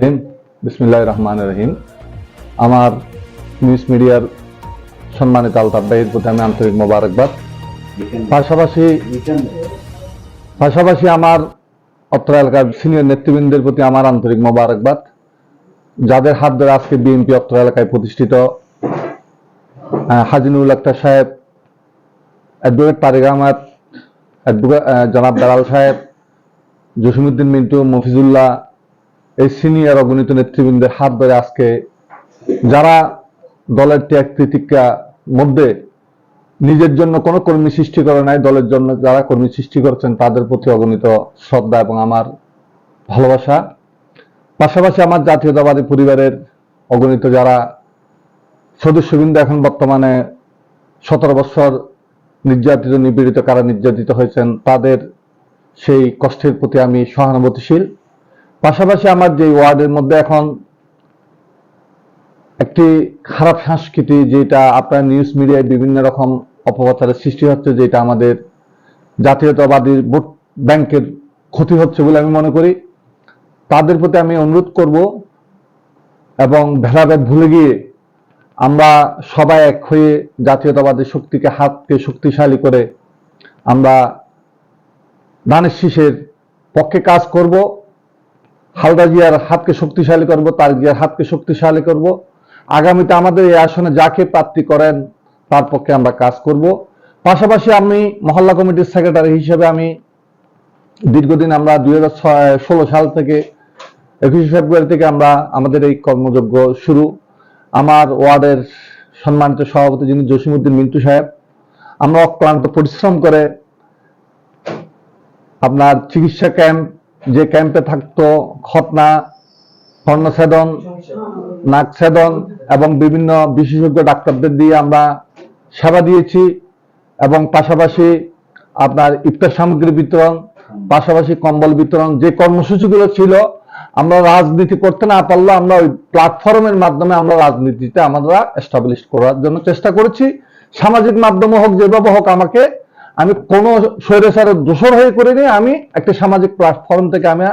রহিম বিসমিল্লাহ রহমান রহিম। আমার নিউজ মিডিয়ার সম্মানিত আলতাফ ভাইয়ের প্রতি আমি আন্তরিক মোবারকবাদ। পাশাপাশি পাশাপাশি আমার অত্র এলাকার সিনিয়র নেতৃবৃন্দের প্রতি আমার আন্তরিক মোবারকবাদ। যাদের হাত ধরে আজকে বিএনপি অত্র এলাকায় প্রতিষ্ঠিত হাজিনুল আক্তার সাহেব, অ্যাডভোকেট তারেক আহমদ জনাব দালাল সাহেব জসিমুদ্দিন মিন্টু, মফিজুল্লাহ এই সিনিয়র অগণিত নেতৃবৃন্দের হাত ধরে আজকে যারা দলের ত্যাগ তিতিক্ষা মধ্যে নিজের জন্য কোনো কর্মী সৃষ্টি করে নাই, দলের জন্য যারা কর্মী সৃষ্টি করেছেন, তাদের প্রতি অগণিত শ্রদ্ধা এবং আমার ভালোবাসা। পাশাপাশি আমার জাতীয়তাবাদী পরিবারের অগণিত যারা সদস্যবৃন্দ এখন বর্তমানে সতেরো বছর নির্যাতিত, নিপীড়িত, কারা নির্যাতিত হয়েছেন, তাদের সেই কষ্টের প্রতি আমি সহানুভূতিশীল। পাশাপাশি আমার যে ওয়ার্ডের মধ্যে এখন একটি খারাপ সংস্কৃতি যেটা আপনার নিউজ মিডিয়ায় বিভিন্ন রকম অপপ্রচারের সৃষ্টি হচ্ছে, যেটা আমাদের জাতীয়তাবাদী ভোট ব্যাংকের ক্ষতি হচ্ছে বলে আমি মনে করি। তাদের প্রতি আমি অনুরোধ করব এবং ভেদাভেদ ভুলে গিয়ে আমরা সবাই এক হয়ে জাতীয়তাবাদী শক্তিকে হাতকে শক্তিশালী করে আমরা ধানের শীষের পক্ষে কাজ করব। হালদা জিয়ার হাতকে শক্তিশালী করব, তার জিয়ার হাতকে শক্তিশালী করব। আগামীতে আমাদের এই আসনে যাকে প্রার্থী করেন, তার পক্ষে আমরা কাজ করব। পাশাপাশি আমি মহল্লা কমিটির সেক্রেটারি হিসেবে আমি দীর্ঘদিন আমরা দুই হাজার ষোলো সাল থেকে একুশে ফেব্রুয়ারি থেকে আমরা আমাদের এই কর্মযজ্ঞ শুরু। আমার ওয়ার্ডের সম্মানিত সভাপতি যিনি জসিমুদ্দিন মিন্টু সাহেব, আমরা অক্লান্ত পরিশ্রম করে আপনার চিকিৎসা ক্যাম্প যে ক্যাম্পে থাকতো খতনা কর্ণছেদন নাকছেদন এবং বিভিন্ন বিশেষজ্ঞ ডাক্তারদের দিয়ে আমরা সেবা দিয়েছি এবং পাশাপাশি আপনার ইফতার সামগ্রী বিতরণ, পাশাপাশি কম্বল বিতরণ, যে কর্মসূচিগুলো ছিল, আমরা রাজনীতি করতে না পারলেও আমরা ওই প্ল্যাটফর্মের মাধ্যমে আমরা রাজনীতিতে আমরা এস্টাবলিশ করার জন্য চেষ্টা করেছি। সামাজিক মাধ্যমে হোক, যেভাবে হোক আমাকে আমি কোনো স্বৈরাচারের দোষর হয়ে করিনি, আমি একটা সামাজিক প্ল্যাটফর্ম থেকে আমি,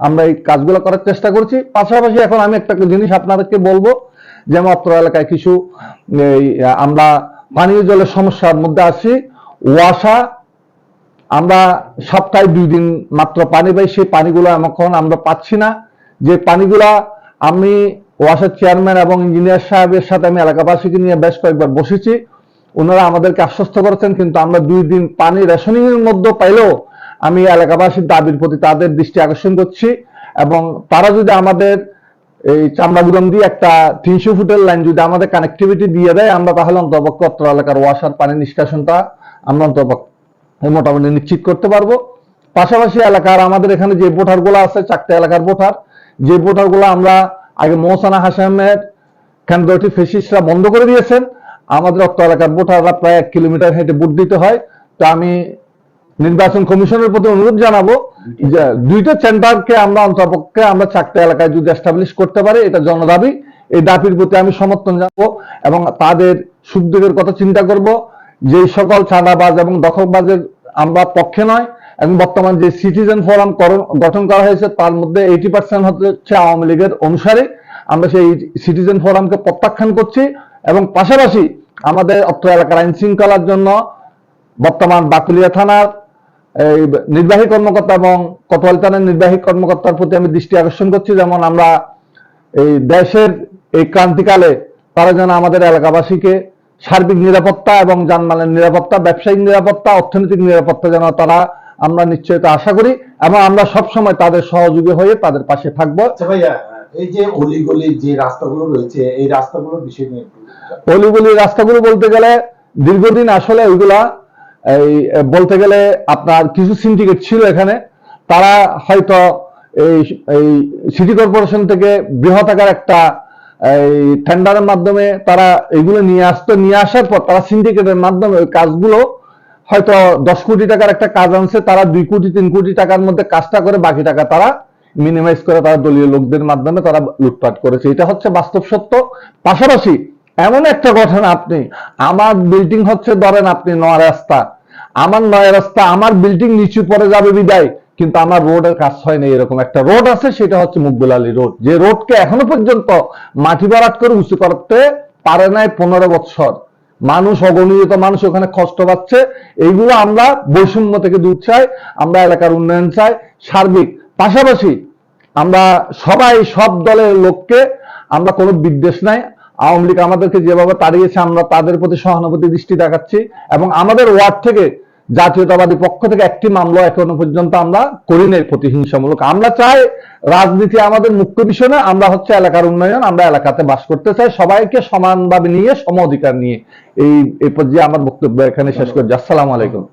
আমরা এই কাজগুলো করার চেষ্টা করছি। পাশাপাশি এখন আমি একটা জিনিস আপনাদেরকে বলব যেমন অত্র এলাকায় কিছু আমরা পানীয় জলের সমস্যার মধ্যে আছি। ওয়াসা, আমরা সপ্তাহে দুই দিন মাত্র পানি পাই, সেই পানিগুলো এখন আমরা পাচ্ছি না। যে পানিগুলা আমি ওয়াসার চেয়ারম্যান এবং ইঞ্জিনিয়ার সাহেবের সাথে আমি এলাকাবাসীকে নিয়ে বেশ কয়েকবার বসেছি। ওনারা আমাদেরকে আশ্বস্ত করেছেন, কিন্তু আমরা দুই দিন পানি রেশনিং এর মধ্যে পাইলেও আমি এলাকাবাসীর দাবির প্রতি তাদের দৃষ্টি আকর্ষণ করছি এবং তারা যদি আমাদের এই চামড়াগুড়াম দিয়ে একটা তিনশো ফুটের লাইন যদি আমাদের কানেক্টিভিটি দিয়ে দেয়, আমরা তাহলে অন্তপক্ষে অত্র এলাকার ওয়াসার পানি নিষ্কাশনটা আমরা অন্তপক্ষে মোটামুটি নিশ্চিত করতে পারব। পাশাপাশি এলাকার আমাদের এখানে যে ভোটারগুলো আছে, চারটে এলাকার ভোটার, যে ভোটার আমরা আগে মহসানা হাসামের কেন্দ্রটি ফেসিসরা বন্ধ করে দিয়েছেন আমাদের অত্র এলাকার ভোটাররা প্রায় এক কিলোমিটার হেঁটে ভোট দিতে হয়। তো আমি নির্বাচন কমিশনের প্রতি অনুরোধ জানাব যে দুইটা সেন্টারকে আমরা, অন্তপক্ষে আমরা চারটে এলাকায় যদি এস্টাবলিশ করতে পারি, এটা জনদাবি। এই দাবির প্রতি আমি সমর্থন জানাব এবং তাদের সুখদিকের কথা চিন্তা করব। যে সকল চাঁদাবাজ এবং দখলবাজের আমরা পক্ষে নয় এবং বর্তমান যে সিটিজেন ফোরাম গঠন করা হয়েছে, তার মধ্যে এইটি পার্সেন্ট হচ্ছে আওয়ামী লীগের অনুসারে। আমরা সেই সিটিজেন ফোরামকে প্রত্যাখ্যান করছি। এবং পাশাপাশি আমাদের অত্র এলাকার আইন শৃঙ্খলার জন্য বর্তমান বাকুলিয়া থানার এই নির্বাহী কর্মকর্তা এবং কোতোয়াল থানার নির্বাহী কর্মকর্তার প্রতি আমি দৃষ্টি আকর্ষণ করছি। যেমন আমরা এই দেশের এই ক্রান্তিকালে তারা যেন আমাদের এলাকাবাসীকে সার্বিক নিরাপত্তা এবং যানমালের নিরাপত্তা, ব্যবসায়িক নিরাপত্তা, অর্থনৈতিক নিরাপত্তা যেন তারা আমরা নিশ্চয়তা আশা করি এবং আমরা সবসময় তাদের সহযোগী হয়ে তাদের পাশে থাকব। আচ্ছা এই যে যে রাস্তাগুলো রয়েছে, এই বিষয় নিয়ে রাস্তাগুলো বলতে গেলে দীর্ঘদিন আসলে ওইগুলা এই, বলতে গেলে আপনার কিছু সিন্ডিকেট ছিল এখানে। তারা হয়তো এই এই সিটি কর্পোরেশন থেকে বৃহৎ আকার একটা, এই টেন্ডারের মাধ্যমে তারা এগুলো নিয়ে আসতো। নিয়ে আসার পর তারা সিন্ডিকেটের মাধ্যমে ওই কাজগুলো হয়তো দশ কোটি টাকার একটা কাজ আনছে, তারা দুই কোটি, তিন কোটি টাকার মধ্যে কাজটা করে বাকি টাকা তারা মিনিমাইজ করে তারা দলীয় লোকদের মাধ্যমে তারা লুটপাট করেছে। এটা হচ্ছে বাস্তব সত্য। পাশাপাশি এমন একটা ঘটনা আপনি, আমার বিল্ডিং হচ্ছে ধরেন আপনি নয় রাস্তা। আমার নয় রাস্তা, আমার বিল্ডিং নিচু পড়ে যাবে বিদায়, কিন্তু আমার রোডের কাজ হয়নি এরকম একটা রোড আছে, সেটা হচ্ছে মুকবুল আলী রোড যে রোডকে এখনও পর্যন্ত মাটি ভরাট করে উঁচু করতে পারে নাই পনেরো বছর মানুষ, অগণিত মানুষ ওখানে কষ্ট পাচ্ছে। এইগুলো আমরা বৈষম্য থেকে দূর চাই, আমরা এলাকার উন্নয়ন চাই। সার্বিক পাশাপাশি আমরা সবাই, সব দলের লোককে আমরা কোনো বিদ্বেষ নাই। আওয়ামী লীগ আমাদেরকে যেভাবে তাড়িয়েছে, আমরা তাদের প্রতি সহানুভূতি দৃষ্টি দেখাচ্ছি এবং আমাদের ওয়ার্ড থেকে, জাতীয়তাবাদী পক্ষ থেকে একটি মামলা এখনও পর্যন্ত আমরা করি নাই প্রতিহিংসামূলক। আমরা চাই রাজনীতি আমাদের মুখ্য বিষয় না, আমরা হচ্ছে এলাকার উন্নয়ন, আমরা এলাকাতে বাস করতে চাই। সবাইকে সমানভাবে নিয়ে সম অধিকার নিয়ে এই পর্যায়ে আমার বক্তব্য এখানে শেষ করছি। আসসালামু আলাইকুম।